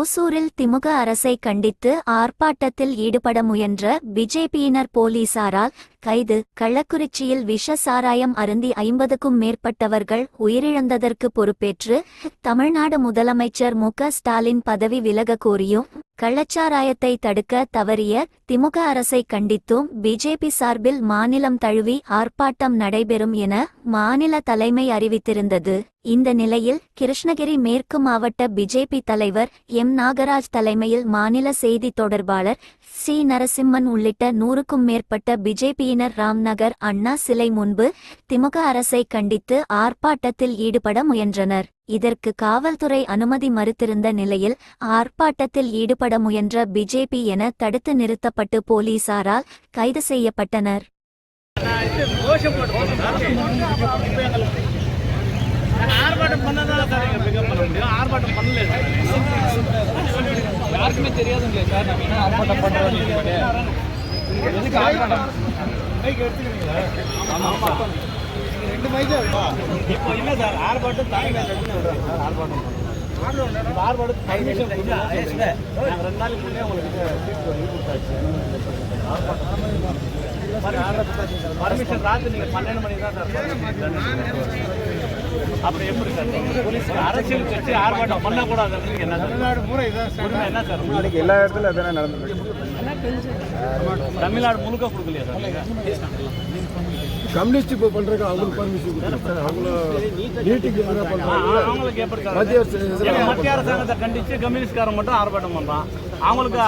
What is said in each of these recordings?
ஓசூரில் திமுக அரசை கண்டித்து ஆர்ப்பாட்டத்தில் ஈடுபட முயன்ற பிஜேபியினர் போலீசாரால் கைது கள்ளக்குறிச்சியில் விஷ சாராயம் அருந்தி ஐம்பதுக்கும் மேற்பட்டவர்கள் உயிரிழந்ததற்கு பொறுப்பேற்று தமிழ்நாடு முதலமைச்சர் மு ஸ்டாலின் பதவி விலக கோரியும் கள்ளச்சாராயத்தை தடுக்க தவறிய திமுக அரசை கண்டித்தும் பிஜேபி சார்பில் மாநிலம் தழுவி ஆர்ப்பாட்டம் நடைபெறும் என மாநில தலைமை அறிவித்திருந்தது. இந்த நிலையில் கிருஷ்ணகிரி மேற்கு மாவட்ட பிஜேபி தலைவர் எம். நாகராஜ் தலைமையில் மாநில செய்தி தொடர்பாளர் சி. நரசிம்மன் உள்ளிட்ட நூறுக்கும் மேற்பட்ட பிஜேபியினர் ராம்நகர் அண்ணா சிலை முன்பு திமுக அரசை கண்டித்து ஆர்ப்பாட்டத்தில் ஈடுபட முயன்றனர். இதற்கு காவல்துறை அனுமதி மறுத்திருந்த நிலையில் ஆர்ப்பாட்டத்தில் ஈடுபட முயன்ற பிஜேபி என தடுத்து நிறுத்தப்பட்டு போலீசாரால் கைது செய்யப்பட்டனர். ஆர்ப்பாட்டம் பண்ணதால சார் எங்க பிக்கப் பண்ண முடியும் ஆர்ப்பாட்டம் பண்ணல யாருக்குமே தெரியாதுங்களே சார் நம்ம என்ன ஆர்ப்பாட்டம் பண்றோம் எதுக்கு ஆர்ப்பாட்டம் எடுத்துக்கிறீங்களா ஆமா ஆமா. ரெண்டு மைக் இப்போ இல்லை சார் ஆர்ப்பாட்டம் தாய் விடுறாங்க சார் ஆர்ப்பாட்டம் இந்த ஆர்ப்பாட்டம் பர்மிஷன் நாங்கள் ரெண்டு நாளைக்கு முன்னே உங்களுக்கு சீட் கொடுத்தாச்சு பர்மிஷன் ராத்திரி நீங்க பன்னெண்டு மணிக்கு தான் சார் அப்புறம் எப்படி சார் போலீஸ் அரசியல் கட்சி ஆர்ப்பாட்டம் பண்ணக்கூடாது என்ன தமிழ்நாடு பூரா இதான் சார். என்ன சார்? இன்னைக்கு எல்லா இடத்துலயும் அதானே நடந்துருக்கு தமிழ்நாடு முழுக்க கொடுக்கலையா சார்? நீங்க? கம்யூனிஸ்ட் இப்போ பண்றதுக்கு அவங்களுக்கு பர்மிஷன் கொடுத்துருக்காங்க அவங்கள நீட்டுக்கு எதிராக ஆ, பண்றாங்க? அவங்களுக்கு எப்படி சார்? மத்திய அரசு மத்திய அரசாங்கத்தை கண்டிச்சு கம்யூனிஸ்ட்காரன் மட்டும் ஆர்ப்பாட்டம் பண்றான். அவங்களுக்கு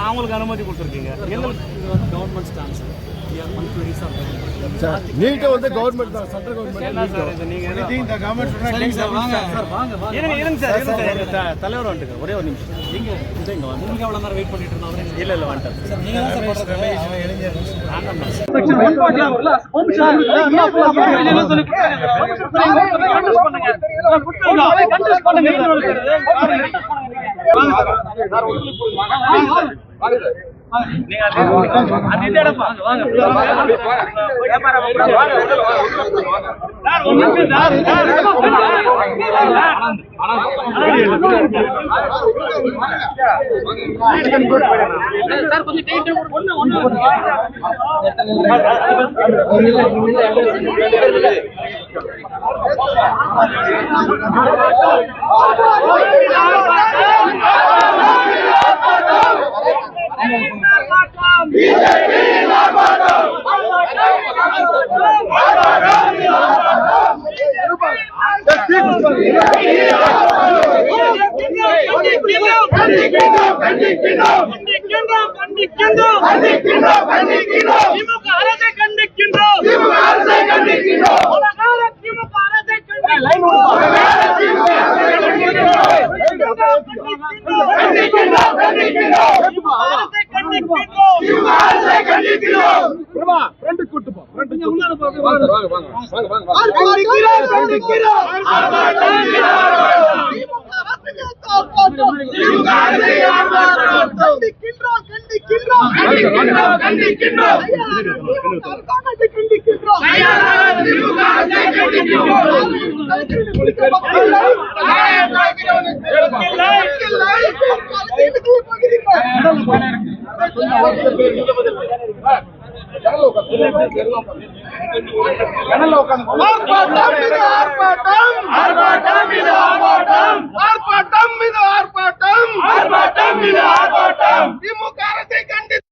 அவங்களுக்கு அனுமதி கொடுத்துருக்கீங்க. எங்களுக்கு கவர்மெண்ட் ஸ்டான்ஸ் நீட்டை வந்து கவர்மெண்ட் தான் சென்ட்ரல் கவர்மெண்ட் சார் நீங்க ஏதோ- இருங்க சார் இருங்க சார் தலைவர் வந்துட்டு ஒரே ஒரு நிமிஷம் நீங்க இந்த இங்க வந்து நீங்க எவ்வளவு நேரம் வெயிட் பண்ணிட்டு இருந்தோம் இல்ல இல்ல வந்துட்டார் நீங்க தான் சார் நீங்க அது இந்த கொஞ்சம் கண்டிக்கின்றோம். கண்டிக்கின்றோம். கண்டிக்கின்றோம் அரசை கண்டிக்கின்றோம். அரசை கண்டிக்கின்றோம். Gracias. ஒண்ணு ஒண்ணு ஆர்ப்பாட்டம் இது ஆர்ப்பாட்டம். ஆர்ப்பாட்டம் இது ஆர்ப்பாட்டம். ஆர்ப்பாட்டம் இது ஆர்ப்பாட்டம். திமுக அரசை கண்டித்து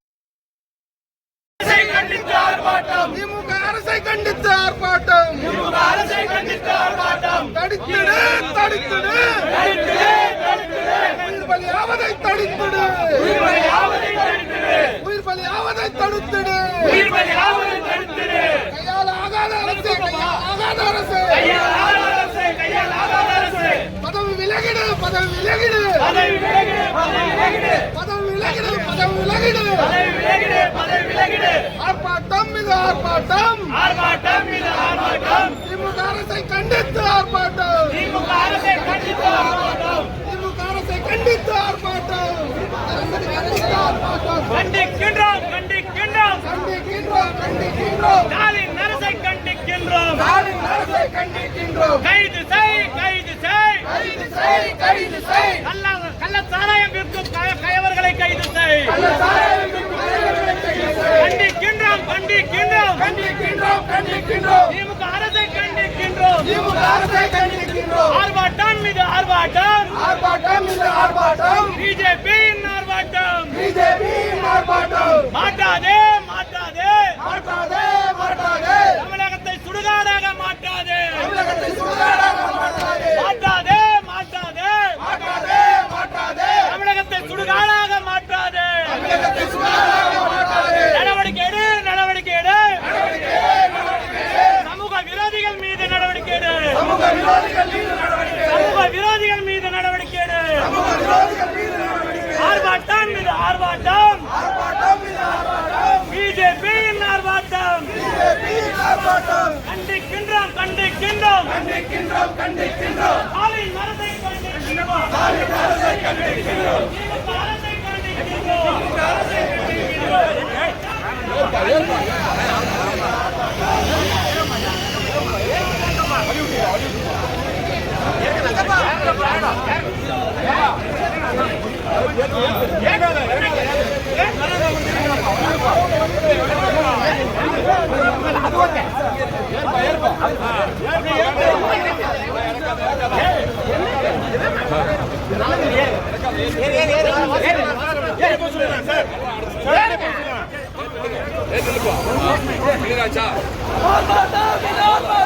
ஆர்ப்பாட்டம். திமுக அரசை கண்டித்து ஆர்ப்பாட்டம். திமுக அரசை கண்டித்து ஆர்ப்பாட்டம். தடுத்திடு தடுத்திடு. தடுத்திடு உயிர் பலியாவதை தடுத்திடு. உயிர் பலியாவதை தடுத்திடு. உயிர் பலியாவதை தடுத்திடு உயிர் பலியாவதை தடுத்திடு கையால் ஆகாத அரசு கையால் ஆகாத அரசு கையால் ஆகாத அரசு கையால் ஆகாத அரசு பதவி விலகிடு பதவி விலகிடு. பதவி விலகிடு பதவி விலகிடு. பதவி விலகிடு பதவி விலகிடு. பதவி விலகிடு பதவி விலகிடு. ஆர்ப்பாட்டம் இது ஆர்ப்பாட்டம். ஆர்ப்பாட்டம் இது ஆர்ப்பாட்டம். திமுக அரசை கண்டித்து ஆர்ப்பாட்டம். திமுக அரசை கண்டித்து ஆர்ப்பாட்டம். திமுக அரசை கண்டித்து ஆர்ப்பாட்டம். கண்டிக்கின்றோம் கண்டிக்கின்றோம். கண்டிக்கின்றோம் கண்டிக்கின்றோம். ஸ்டாலின் அரசை கண்டிக்கின்றோம். ஸ்டாலின் அரசை கண்டிக்கின்றோம். கைது செய் கைது செய் கள்ள சாராயம் விற்கும் கயவர்களை கைது செய் கண்டிக்கின்றோம் கண்டிக்கின்றோம் கண்டிக்கின்றோம் கண்டிக்கின்றோம் திமுக அரசை கண்டிக்கின்றோம் திமுக அரசை கண்டிக்கின்றோம் ஆர்ப்பாட்டம் மீது ஆர்ப்பாட்டம் ஆர்ப்பாட்டம் ஆர்ப்பாட்டம் பிஜேபியின் ஆர்ப்பாட்டம் ஆர்ப்பாட்டம் மாட்டாதே மாட்டாதே. மாட்டாதே தமிழகத்தை சுடுகாடாக மாட்டாதே தமிழகத்தை சுடுகாடாக மாட்டாதே மாட்டாதே மாட்டாதே மாட்டாதே மாட்டாதே தமிழகத்தை சுடுகாடாக மாட்டாதே தமிழகத்தை சுடுகாடாக மாட்டாதே நடவடிக்கை எடு நடவடிக்கை எடு சமூக விரோதிகள் மீது நடவடிக்கை எடு சமூக விரோதிகள் மீது நடவடிக்கை சமூக விரோதிகள் மீது நடவடிக்கை எடு சமூக விரோதிகள் மீது நடவடிக்கை ஆர்ப்பாட்டம் மீது ஆர்ப்பாட்டம் ஆர்ப்பாட்டம் இந்த ஆர்ப்பாட்டம் பிஜேபியின் ஆர்ப்பாட்டம் பிஜேபி ஆர்ப்பாட்டம் கண்டிக்கின்றோம் கண்டிக்கின்றோம் கண்டிக்கின்றோம் தமிழக